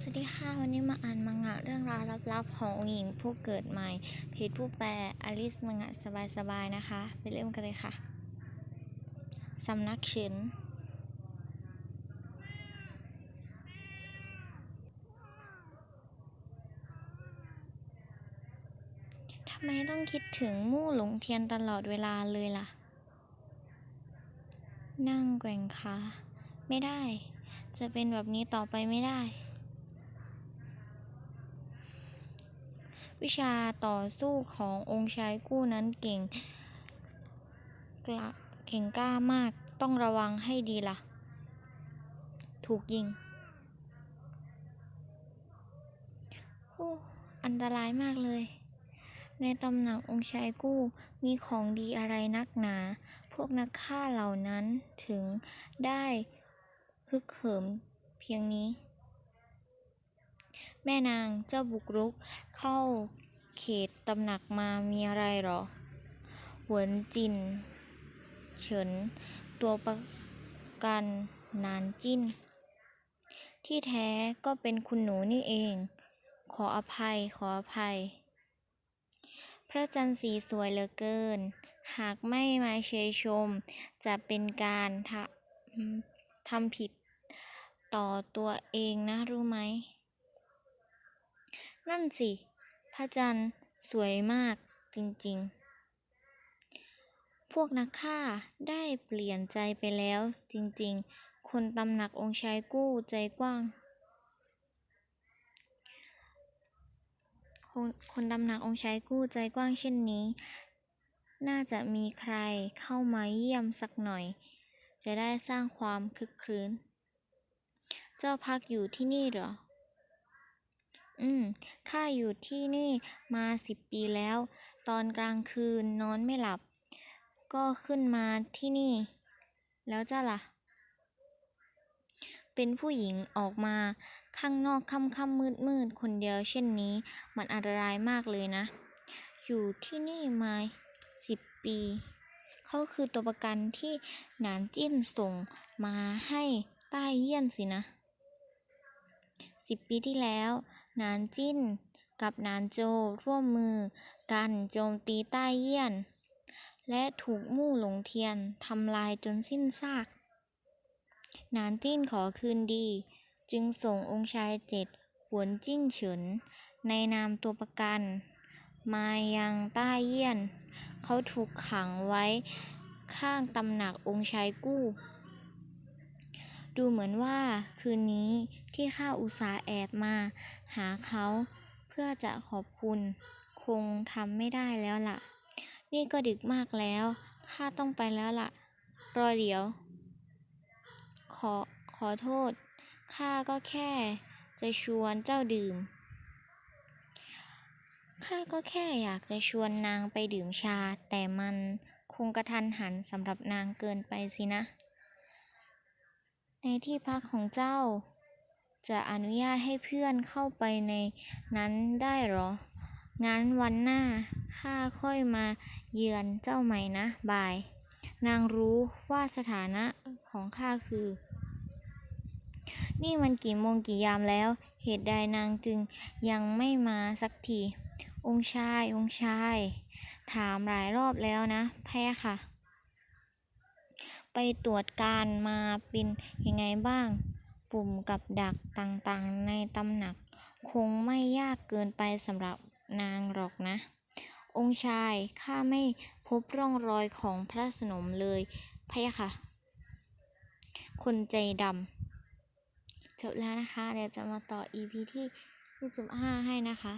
สวัสดีค่ะ วันนี้มาอ่านมังงะเรื่องราวลับๆขององค์หญิงผู้เกิดใหม่เพจผู้แปลอลิสมังงะสบายๆนะคะ ไปเริ่มกันเลยค่ะ สำนักเฉินทำไมต้องคิดถึงมู่หลงเทียนตลอดเวลาเลยล่ะ นั่งแกว่งขาไม่ได้ จะเป็นแบบนี้ต่อไปไม่ได้ วิชาต่อสู้ขององค์ชายกู้นั้นเก่งกล้าเก่งกล้ามากต้องระวังให้ดีล่ะ ถูกยิงโอ้อันตรายมากเลย ในตำหนักองค์ชายกู้มีของดีอะไรนักหนา พวกนักฆ่าเหล่านั้นถึงได้ฮึกเหิมเพียงนี้ แม่นางเจ้าบุกรุก เข้าเขตตำหนักมามีอะไรหรอ หวนจิน เฉิน ตัวประกันนานจิ้น ที่แท้ก็เป็นคุณหนูนี่เอง ขออภัยขออภัย พระจันทร์สีสวยเหลือเกิน หากไม่มาเชยชม จะเป็นการทำทำผิดต่อตัวเองนะรู้ไหม นั่นสิ พระจันทร์สวยมากจริงๆ พวกนักฆ่าได้เปลี่ยนใจไปแล้วจริงๆ คนตำหนักองค์ชายกู้ใจกว้าง คนคนตำหนักองค์ชายกู้ใจกว้างเช่นนี้ น่าจะมีใครเข้ามาเยี่ยมสักหน่อย จะได้สร้างความคึกคืน เจ้าพักอยู่ที่นี่เหรอ อืม ข้าอยู่ที่นี่มาสิบปีแล้ว ตอนกลางคืนนอนไม่หลับ ก็ขึ้นมาที่นี่ แล้วจ้าล่ะ เป็นผู้หญิงออกมาข้างนอกค่ำค่ำมืดมืดคนเดียวเช่นนี้ มันอันตรายมากเลยนะ อยู่ที่นี่มาสิบปี เขาคือตัวประกันที่หนานจิ้นส่งมาให้ใต้เยี่ยนสินะสิบปีที่แล้ว นานจิ้น กับนานโจวร่วมมือกันโจมตีใต้เยี่ยน และถูกมู่หลงเทียนทำลายจนสิ้นซาก นานจิ้นขอคืนดี จึงส่งองค์ชายเจ็ดหวนจิ้งเฉิน ในนามตัวประกัน มายังใต้เยี่ยน เขาถูกขังไว้ข้างตำหนักองค์ชายกู้ ดูเหมือนว่าคืนนี้ที่ข้าอุตส่าห์แอบมา หาเขาเพื่อจะขอบคุณ คงทำไม่ได้แล้วล่ะ นี่ก็ดึกมากแล้ว ข้าต้องไปแล้วล่ะ รอเดี๋ยว ขอขอโทษ ข้าก็แค่ จะชวนเจ้าดื่ม ข้าก็แค่อยากจะชวนนางไปดื่มชา แต่มันคงกระทันหันสำหรับนางเกินไปสินะ ในที่พักของเจ้า จะอนุญาตให้เพื่อนเข้าไปในนั้นได้หรอ งั้นวันหน้าข้าค่อยมาเยือนเจ้าใหม่นะ บาย นางรู้ว่าสถานะของข้าคือ นี่มันกี่โมงกี่ยามแล้ว เหตุใดนางจึงยังไม่มาสักที องค์ชาย องค์ชาย ถามหลายรอบแล้วนะ แพ้ค่ะ ไปตรวจการมาเป็นยังไงบ้าง ปุ่มกับดักต่างๆ ในตำหนัก คงไม่ยากเกินไปสำหรับนางหรอกนะ องค์ชายข้าไม่พบร่องรอยของพระสนมเลยพะยะค่ะ คนใจดำจบแล้วนะคะ เดี๋ยวจะมาต่อ EP ที่25ให้นะคะ